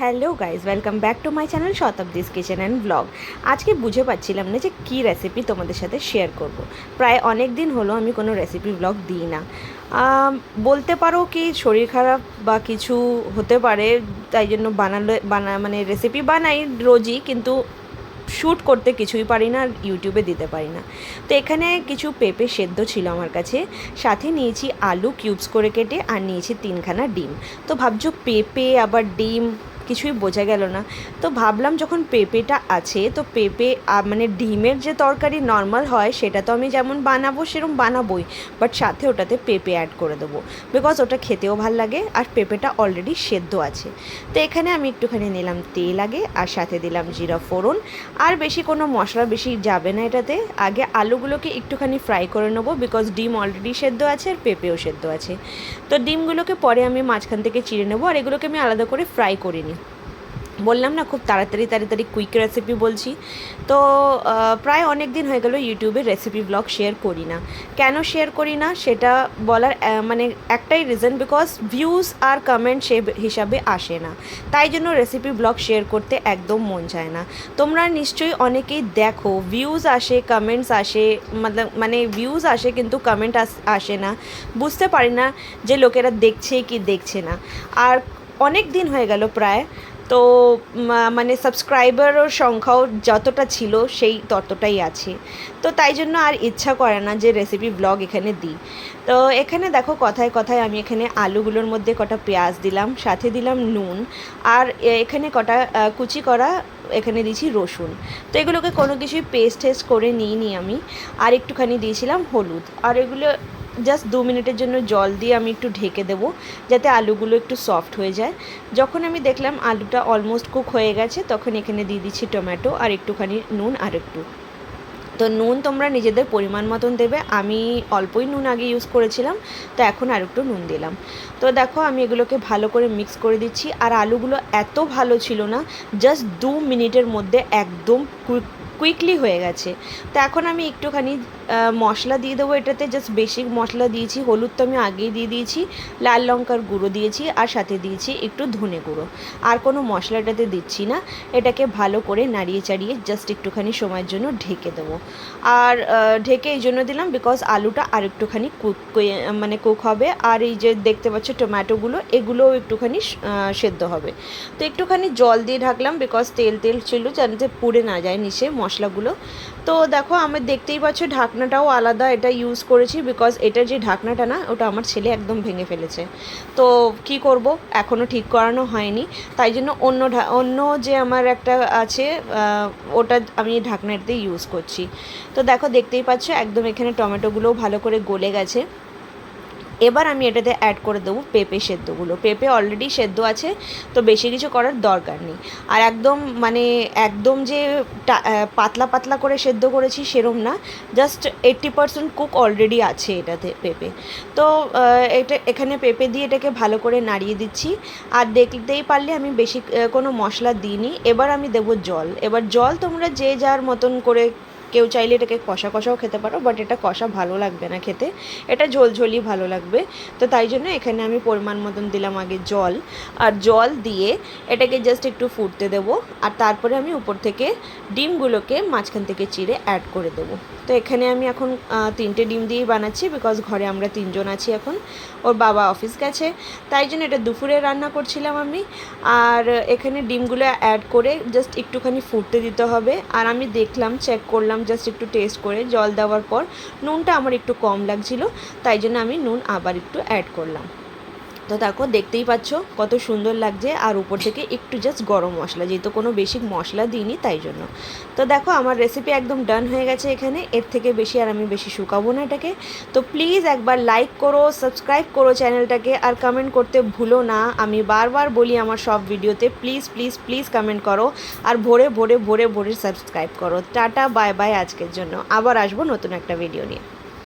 Hello guys welcome back to my channel Shatabdi's kitchen and blog আজকে বুঝে পাচ্ছিলাম না যে কী রেসিপি তোমাদের সাথে শেয়ার করব। প্রায় অনেক দিন হলো আমি কোনো রেসিপি ব্লগ দিই না। বলতে পারো কি শরীর খারাপ বা কিছু হতে পারে, তাই জন্য বানালে, বানা মানে রেসিপি বানাই রোজই, কিন্তু শ্যুট করতে কিছুই পারি না ইউটিউবে দিতে পারি না। তো এখানে কিছু পেঁপে সেদ্ধ ছিল আমার কাছে, সাথে নিয়েছি আলু কিউবস করে কেটে, আর নিয়েছি তিনখানা ডিম। তো ভাবছ পেঁপে, আবার ডিম কিছুই বোঝা গেল না। তো ভাবলাম যখন পেঁপেটা আছে, তো পেঁপে মানে ডিমের যে তরকারি নর্মাল হয়, সেটা তো আমি যেমন বানাবো সেরকম বানাবোই। বাট সাথে ওটাতে পেঁপে অ্যাড করে দেবো। বিকজ ওটা খেতেও ভালো লাগে, আর পেঁপেটা অলরেডি সেদ্ধ আছে। তো এখানে আমি একটুখানি নিলাম তেল আগে, আর সাথে দিলাম জিরা ফোড়ন। আর বেশি কোনো মশলা বেশি যাবে না এটাতে। আগে আলুগুলোকে একটুখানি ফ্রাই করে নেব বিকজ ডিম অলরেডি সেদ্ধ আছে, আর পেঁপেও সেদ্ধ আছে। তো ডিমগুলোকে পরে আমি মাঝখান থেকে চিড়ে নেব, আর এগুলোকে আমি আলাদা করে ফ্রাই করিনি বললাম না, খুব তাড়াতাড়ি তাড়াতাড়ি কুইক রেসিপি বলছি। তো প্রায় অনেক দিন হয়ে গেল ইউটিউবে রেসিপি ব্লগ শেয়ার করি না। কেন শেয়ার করি না? সেটা বলার মানে একটাই রিজন বিকজ ভিউজ আর কমেন্ট সে হিসাবে আসে না। তাই জন্য রেসিপি ব্লগ শেয়ার করতে একদম মন চায় না। তোমরা নিশ্চয়ই অনেকেই দেখো ভিউজ আসে কমেন্টস আসে মানে ভিউজ আসে কিন্তু কমেন্ট আসে না। বুঝতে পারি না যে লোকেরা দেখছে কি দেখছে না। আর অনেক দিন হয়ে গেল প্রায় তো মানে সাবস্ক্রাইবারের সংখ্যাও যতটা ছিল সেই ততটাই আছে। তো তাই জন্য আর ইচ্ছা করে না যে রেসিপি ব্লগ এখানে দিই। তো এখানে দেখো কথায় কথায় আমি এখানে আলুগুলোর মধ্যে কটা পেঁয়াজ দিলাম, সাথে দিলাম নুন, আর এখানে কটা কুচি করা, এখানে দিয়েছি রসুন। তো এগুলোকে কোনো কিছুই পেস্ট টেস্ট করে নিইনি আমি, আর একটুখানি দিয়েছিলাম হলুদ। আর এগুলো জাস্ট দু মিনিটের জন্য জল দিয়ে আমি একটু ঢেকে দেবো, যাতে আলুগুলো একটু সফট হয়ে যায়। যখন আমি দেখলাম আলুটা অলমোস্ট কুক হয়ে গেছে, তখন এখানে দিয়ে দিচ্ছি টমেটো আর একটুখানি নুন আর একটু। তো নুন তোমরা নিজেদের পরিমাণ মতন দেবে। আমি অল্পই নুন আগে ইউজ করেছিলাম, তো এখন আর একটু নুন দিলাম। তো দেখো আমি এগুলোকে ভালো করে মিক্স করে দিচ্ছি। আর আলুগুলো এত ভালো ছিল না জাস্ট দু মিনিটের মধ্যে একদম কুইকলি হয়ে গেছে। তো এখন আমি একটুখানি মশলা দিয়ে দেবো এটাতে। জাস্ট বেসিক মশলা দিয়েছি, হলুদ তো আমি আগেই দিয়ে দিয়েছি, লাল লঙ্কার গুঁড়ো দিয়েছি, আর সাথে দিয়েছি একটু ধনে গুঁড়ো। আর কোনো মশলাটাতে দিচ্ছি না, এটাকে ভালো করে নাড়িয়ে চাড়িয়ে জাস্ট একটুখানি সময়ের জন্য ঢেকে দেবো। আর ঢেকে এই জন্য দিলাম বিকজ আলুটা আর একটুখানি কুক মানে কুক হবে। আর এই যে দেখতে পাচ্ছ টমেটোগুলো এগুলোও একটুখানি সেদ্ধ হবে। তো একটুখানি জল দিয়ে ঢাকলাম বিকজ তেল তেল ছিল যাতে পুড়ে না যায় নিচে মশলাগুলো। তো দেখো আমি দেখতেই পাচ্ছ ঢাকনাটাও আলাদা, এটা ইউজ করেছি বিকজ এটার যে ঢাকনাটা না, ওটা আমার ছেলে একদম ভেঙে ফেলেছে। তো কি করব? এখনও ঠিক করানো হয়নি। তাই জন্য অন্য অন্য যে আমার একটা আছে ওটা আমি ঢাকনাতে ইউজ করছি। তো দেখো, দেখতেই পাচ্ছ, একদম এখানে টমেটোগুলোও ভালো করে গলে গেছে। এবার আমি এটাতে অ্যাড করে দেবো পেঁপে সেদ্ধগুলো। পেঁপে অলরেডি সেদ্ধ আছে, তো বেশি কিছু করার দরকার নেই। আর একদম মানে একদম যে পাতলা পাতলা করে সেদ্ধ করেছি সেরম না just eighty percent cook already আছে এটাতে পেঁপে। তো এটা, এখানে পেঁপে দিয়ে এটাকে ভালো করে নাড়িয়ে দিচ্ছি। আর দেখতেই পারলে আমি বেশি কোনো মশলা দিইনি। এবার আমি দেবো জল। এবার জল তোমরা যে যার মতন করে কেউ চাইলে এটাকে কষা কষাও খেতে পারো বাট এটা কষা ভালো লাগবে না খেতে। এটা ঝোলঝোলই ভালো লাগবে। তো তাই জন্য এখানে আমি পরিমাণ মতন দিলাম আগে জল, আর জল দিয়ে এটাকে জাস্ট একটু ফুটতে দেবো, আর তারপরে আমি উপর থেকে ডিমগুলোকে মাঝখান থেকে চিড়ে অ্যাড করে দেবো। তো এখানে আমি এখন তিনটে ডিম দিয়েই বানাচ্ছি বিকজ ঘরে আমরা তিনজন আছি এখন, ওর বাবা অফিস গেছে। তাই জন্য এটা দুপুরে রান্না করছিলাম আমি, আর এখানে ডিমগুলো অ্যাড করে জাস্ট একটুখানি ফুটতে দিতে হবে। আর আমি দেখলাম চেক করলাম জাস্ট একটু টেস্ট করে জল দেওয়ার পর নুনটা আমার একটু কম লাগছিল, তাই জন্য আমি নুন আবার একটু অ্যাড করলাম। তো দেখো, দেখতেই পাচ্ছ কত সুন্দর লাগছে। আর উপর থেকে একটু জাস্ট গরম মশলা, যেহেতু কোনো বেশি মশলা দিইনি তাই জন্য। তো দেখো, আমার রেসিপি একদম ডান হয়ে গেছে এখানে। এর থেকে বেশি আর আমি বেশি শুকাবো না এটাকে। তো প্লিজ একবার লাইক করো সাবস্ক্রাইব করো চ্যানেলটাকে আর কমেন্ট করতে ভুলো না। আমি বারবার বলি আমার সব ভিডিওতে প্লিজ প্লিজ প্লিজ কমেন্ট করো। আর ভোরে ভোরে ভোরে ভোরে সাবস্ক্রাইব করো। টাটা বাই বাই আজকের জন্য। আবার আসব নতুন একটা ভিডিও নিয়ে।